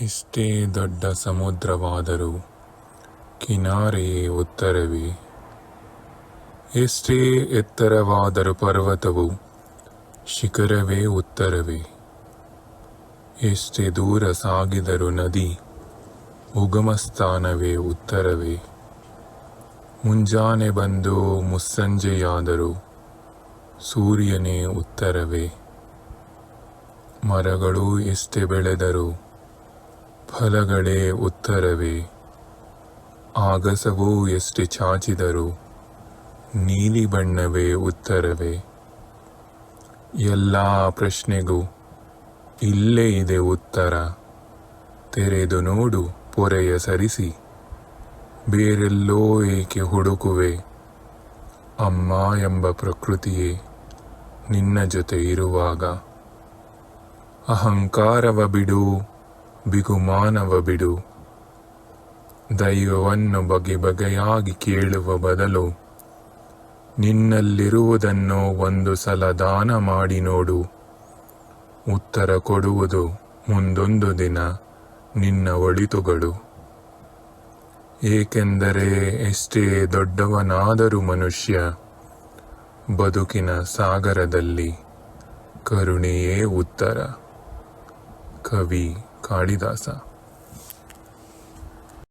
ಎಷ್ಟೇ ದೊಡ್ಡ ಸಮುದ್ರವಾದರೂ ಕಿನಾರೆಯೇ ಉತ್ತರವೇ? ಎಷ್ಟೇ ಎತ್ತರವಾದರೂ ಪರ್ವತವು ಶಿಖರವೇ ಉತ್ತರವೇ? ಎಷ್ಟೇ ದೂರ ಸಾಗಿದರೂ ನದಿ ಉಗಮಸ್ಥಾನವೇ ಉತ್ತರವೇ? ಮುಂಜಾನೆ ಬಂದು ಮುಸ್ಸಂಜೆಯಾದರೂ ಸೂರ್ಯನೇ ಉತ್ತರವೇ? ಮರಗಳು ಎಷ್ಟೇ ಬೆಳೆದರೂ ಫಲಗಳೇ ಉತ್ತರವೇ. ಆಗಸವೂ ಎಷ್ಟು ಚಾಚಿದರೂ ನೀಲಿ ಬಣ್ಣವೇ ಉತ್ತರವೇ. ಎಲ್ಲ ಪ್ರಶ್ನೆಗೂ ಇಲ್ಲೇ ಇದೆ ಉತ್ತರ. ತೆರೆದು ನೋಡು, ಪೊರೆಯ ಸರಿಸಿ. ಬೇರೆಲ್ಲೋ ಏಕೆ ಹುಡುಕುವೆ? ಅಮ್ಮ ಎಂಬ ಪ್ರಕೃತಿಯೇ ನಿನ್ನ ಜೊತೆ ಇರುವಾಗ. ಅಹಂಕಾರವ ಬಿಡು ಬಿಗುಮಾನವ ಬಿಡು. ದೈವವನ್ನು ಬಗೆ ಬಗೆಯಾಗಿ ಕೇಳುವ ಬದಲು ನಿನ್ನಲ್ಲಿರುವುದನ್ನು ಒಂದು ಸಲ ದಾನ ಮಾಡಿ ನೋಡು. ಉತ್ತರ ಕೊಡುವುದು ಮುಂದೊಂದು ದಿನ ನಿನ್ನ ಒಳಿತುಗಳು. ಏಕೆಂದರೆ ಎಷ್ಟೇ ದೊಡ್ಡವನಾದರೂ ಮನುಷ್ಯ ಬದುಕಿನ ಸಾಗರದಲ್ಲಿ ಕರುಣೆಯೇ ಉತ್ತರ. ಕವಿ ಕಾಳಿದಾಸ